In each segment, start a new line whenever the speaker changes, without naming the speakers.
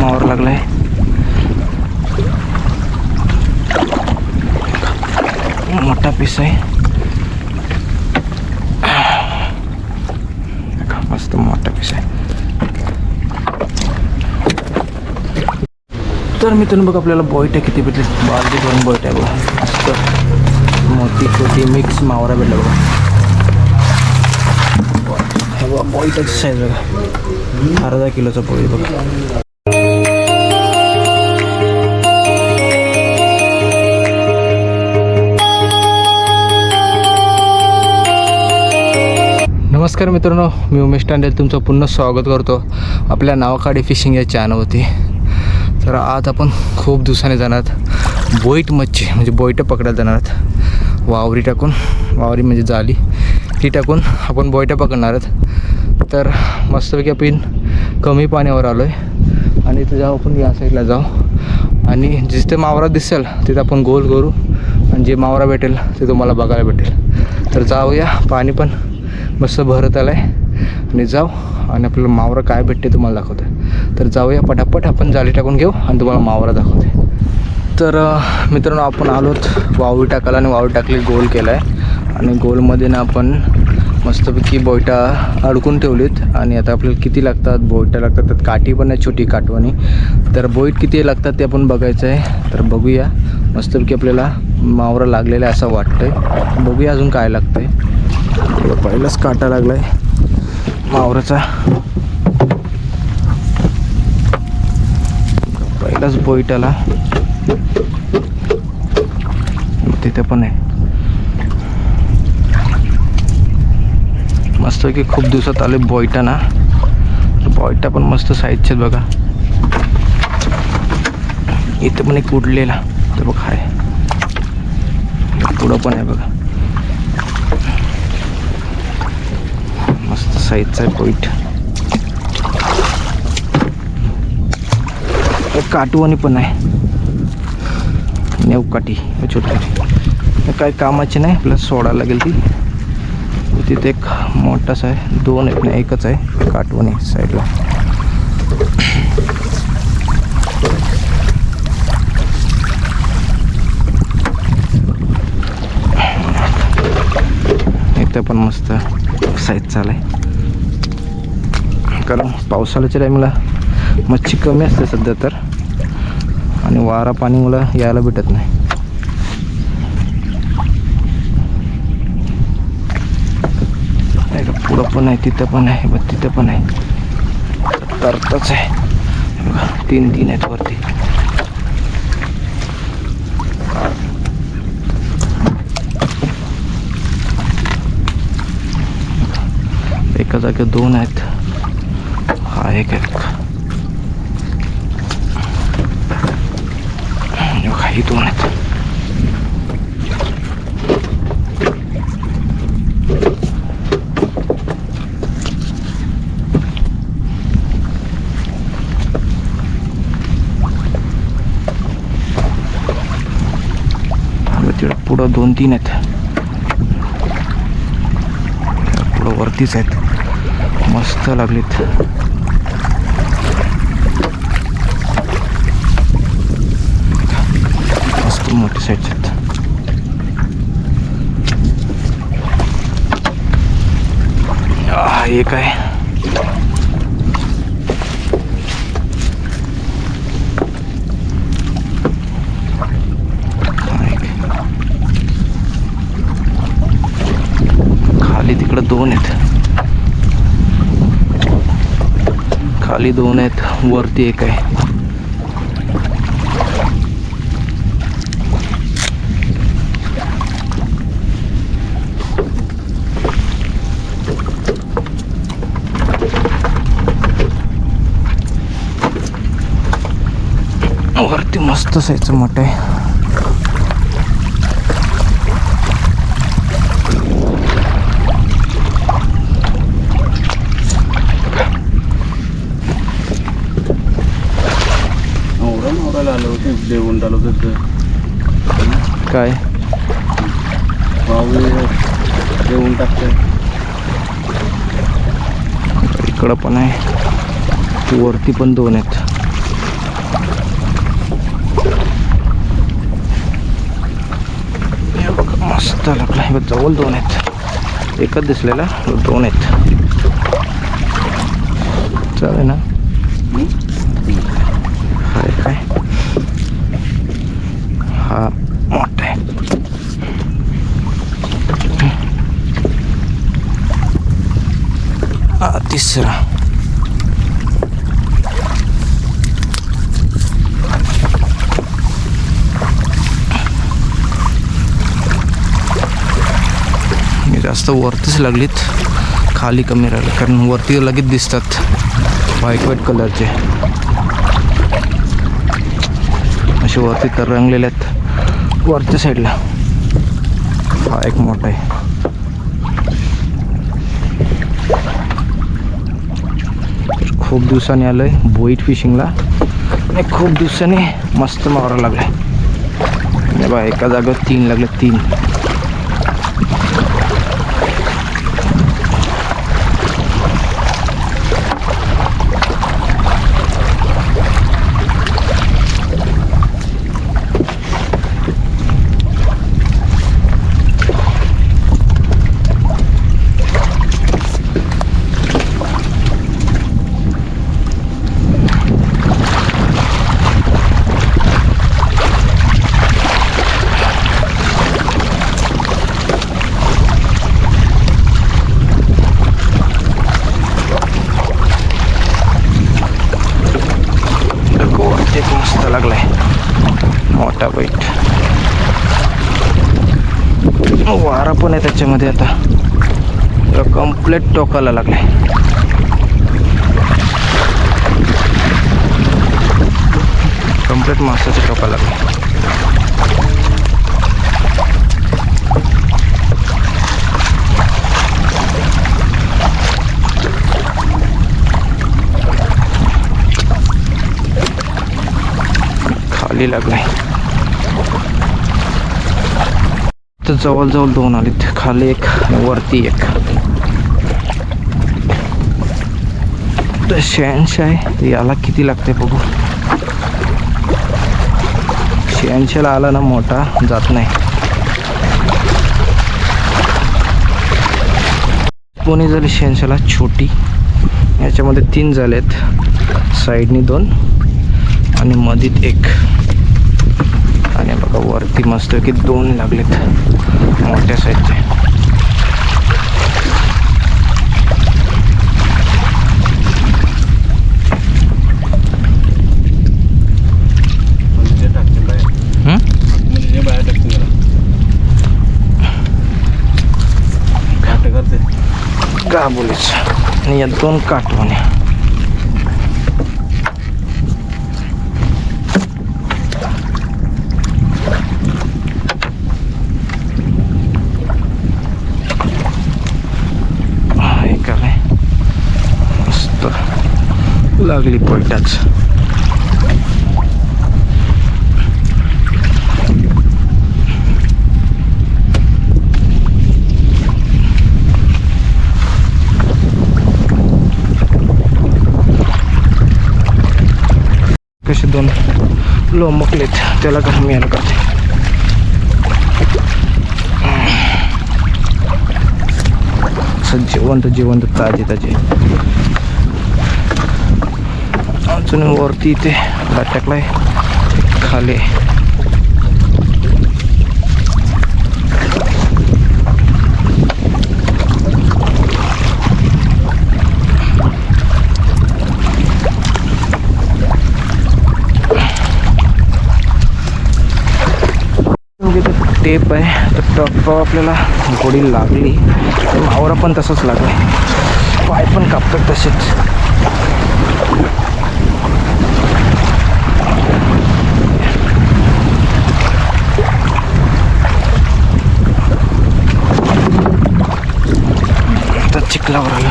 मावर लागलाय. मोठा पीस आहे. मस्त मोठा पीस आहे. तर मित्रांनो बघ आपल्याला बॉईट किती भेटले? बालदी भरून बॉईट बघा. मस्त मोठी छोटी मिक्स मावरा भेटला बघा. हे बघा बॉईटाची साईज बघा. अर्धा किलोचा पोळी बघा. नमस्कार मित्रांनो मी उमेश टांडेल तुमचं पुन्हा स्वागत करतो आपल्या नावाकाडी फिशिंग या चॅनलवरती तर आज आपण खूप दिवसाने जाणार बोईट मच्छी म्हणजे बोईटं पकडायला जाणार वावरी टाकून वावरी म्हणजे जाली ती टाकून आपण बोईटं पकडणार आहोत. तर मस्तपैकी आपण कमी पाण्यावर आलो आहे आणि इथं जाऊ आपण या साईडला जाऊ. आणि जिथे मावरा दिसेल तिथं आपण गोल करू. आणि जे मावरा भेटेल ते तुम्हाला बघायला भेटेल. तर जाऊया पाणी पण मस्त भरत आलं आहे आणि जाऊ. आणि आपल्याला मावरा काय भेटते तुम्हाला दाखवते तर जाऊया पटापट आपण जाळी टाकून घेऊ आणि तुम्हाला मावरा दाखवते तर मित्रांनो आपण आलोत वावळी टाकायला आणि वावळी टाकली गोल केला आहे आणि गोलमध्ये ना आपण मस्तपैकी बोयटा अडकून ठेवलीत. आणि आता आपल्याला किती लागतात? बोयटा लागतात त्यात काठी पण आहे छोटी काटवणी तर बोईट किती लागतात ते आपण बघायचं आहे. तर बघूया. मस्तपैकी आपल्याला मावरा लागलेला आहे असं वाटतं आहे बघूया अजून काय लागतं आहे पहिलाच काटा लागलाय. मावराचा. पहिलाच बोईटाला तिथे पण आहे. मस्त की खूप दिवसात आले बोईटा ना. बॉयटा पण मस्त साईजचे बघा. इथे पण एक उडलेला. तर बघा आहे पुढं पण आहे बघा मस्त साईजचा आहे पोईट एक पण आहे. नेवकाठी छोटी काय कामाची नाही आपल्याला सोडायला लागेल ती. तिथे एक मोठासा आहे दोन एक नाही एकच आहे काटवणी साईडला. इथं पण मस्त साईज चालाय कारण पावसाळ्याच्या टाईमला मच्छी कमी असते सध्या तर. आणि वारा पाणी मला यायला भेटत नाही. नाही का, पुढं पण आहे तिथं पण आहे मग तिथं पण आहे. तरतच आहे. बघा, तीन तीन आहेत वरती. एका जागेत दोन आहेत. हा एक आहे दोन आहेत पुढं दोन तीन आहेत पुढं वरतीच आहेत मस्त लागलीत मस्त मोठी साईज आहेत. हा, एक. आहे. खाली तिकडं दोन आहेत. खाली दोन आहेत वरती एक आहे वरती मस्त साईजचं मोठं आहे.
देऊन होतं
काय?
देऊन
इकडं पण आहे. वरती पण दोन आहेत. चला लागला हे जवळ दोन आहेत. एकच दिसलेला दोन आहेत. चालेल ना? हाय काय हा मोठा आहे. तिसरा मी जास्त वरतीच लागलीत. खाली कमी राहिले कारण वरती लगेच दिसतात व्हाईट व्हाईट कलरचे. असे वरती तर रंगलेले आहेत. वरच्या साईडला. हा एक मोठा आहे. खूप दिवसांनी आलो आहे बोईट फिशिंगला. आणि खूप दिवसांनी मस्त मारा लागलं आहे बा एका जागेवर तीन लागले तीन गोवा एक मस्त लागलाय मोठा बैठ याच्यामध्ये आता कम्प्लेट टोकाला लागले. कम्प्लेट मासाच्या टोका लागले. खाली लागले. तर जवळजवळ दोन आलेत. खाली एक आणि वरती एक. तर शहाऐंशी आहे याला किती लागते बघू. शहाऐंशीला आला ना मोठा जात नाही. पुणे झाली शहाऐंशीला छोटी याच्यामध्ये तीन झालेत. साईडनी दोन आणि मधीत एक. बघा वरती मस्त की दोन लागलेत मोठ्या साईजचे का बोलीच आणि या दोन काटवाने हे काय मस्त लागली पोयटाच कसे दोन लोंबकलेत त्याला कसं मी करते जिवंत जिवंत ताजे ताजे. अजून वरती इथे लटकलाय खाली. टेप आहे. तर टप्पा आपल्याला गोडी लागली. मावरा पण तसंच लागला पाय पण कापतात तसेच. आता चिखलावर आलं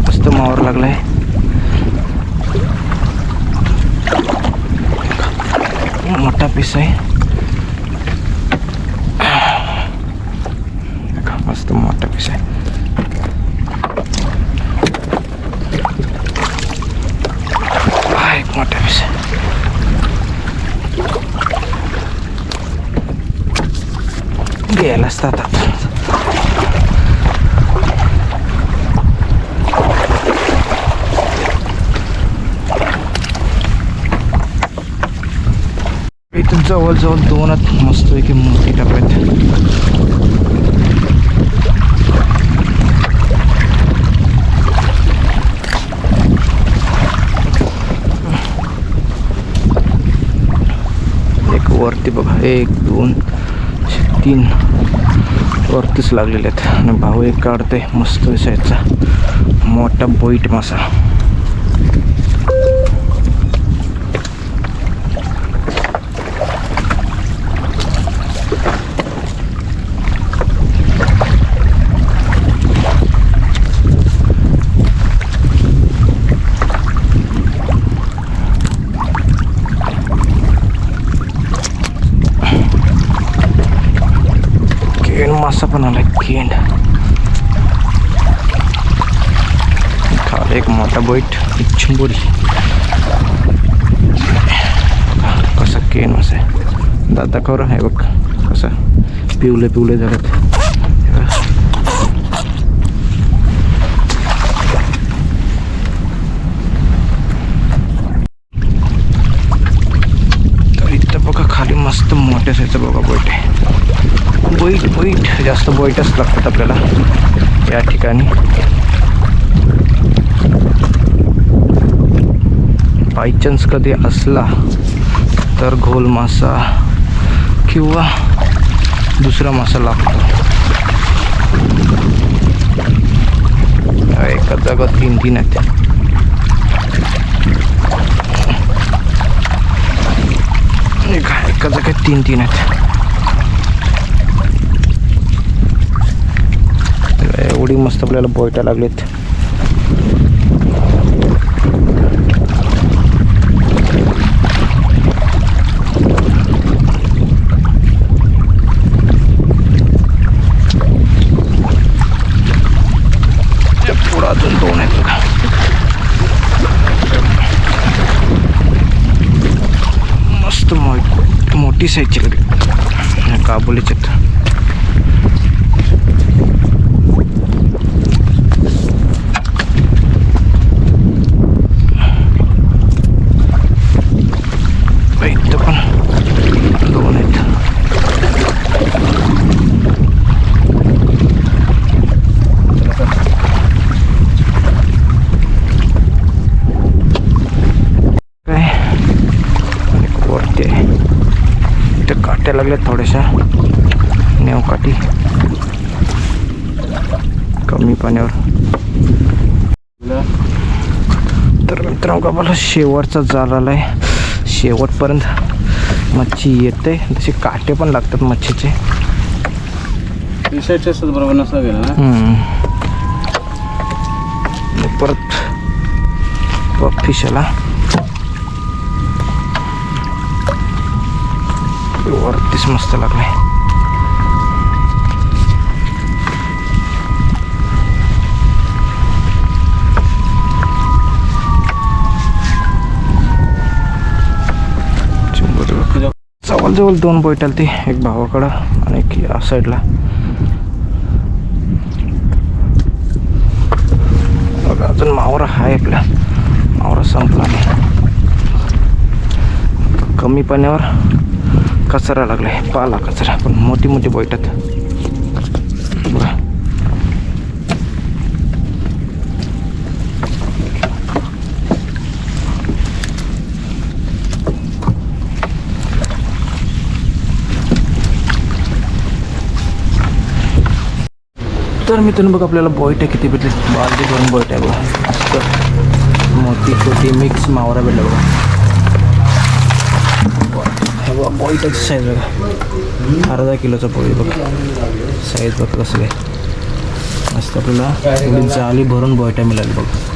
मस्त मावर लागलाय मोठा पीस आहे बघा, मस्त मोठा पीस आहे हा एक मोठा पीस आहे इथून जवळ जवळ दोनच मस्त आहे की मोठी टप्प्यात एक वरती बघा. एक दोन तीन वरतीच लागलेले आहेत. आणि भाऊ एक काढते मस्त दिसायचा. मोठा बोईट मासा केंड मासा पण आलाय केंड खाली एक मोठा बोईट एक चिंबोरी. कसा केन मासा आहे दादा कवर आहे बघ. कसा? पिवले पिवले झालेत. इथं बघा खाली मस्त मोठ्या साईजचा बघा बोईट आहे. बोईट बोईट जास्त बोईटच लागतात आपल्याला. या ठिकाणी. बाय चान्स कधी असला तर घोल मासा किंवा दुसरा मासा लागतो. एका जागा तीन तीन आहेत. एका एका जागेत तीन तीन आहेत. एवढी मस्त आपल्याला बोयटा लागलेत. पुढं अजून दोन मस्त मोठी साईजची लागली काबुलीचे आहेत इथं पण दोन आहेत काय आणि एक वरती आहे इथं काट्या लागल्या थोड्याशा नेव काठी. कमी पाण्यावर. तर मित्रांनो का मला शेवटचा जाल आलाय. शेवटपर्यंत मच्छी येते. तसे काटे पण लागतात मच्छीचे.
बरोबर गेलं
परत फिश वरतीच मस्त लागले जवळ बघ. दोन बोईट आली एक भावाकडं आणि एक या साईडला. बघा अजून मावरा आहे आपला मावरा संपला नाही. कमी पाण्यावर कचरा लागलाय पाला कचरा. पण मोठी मोठी बैठत बघा. तर मित्रांनो बघ आपल्याला बॉईट किती भेटले. बालदी भरून बॉईट आहे बघा. मस्त. मोठी छोटी मिक्स मावरा भेटला बघा. बघा बॉईटाची साईज बघा. अर्धा किलोचा पोळी बघा. साईज बघ कसं आहे मस्त आपल्याला एवढी जाली भरून बॉईटा मिळाली बघा.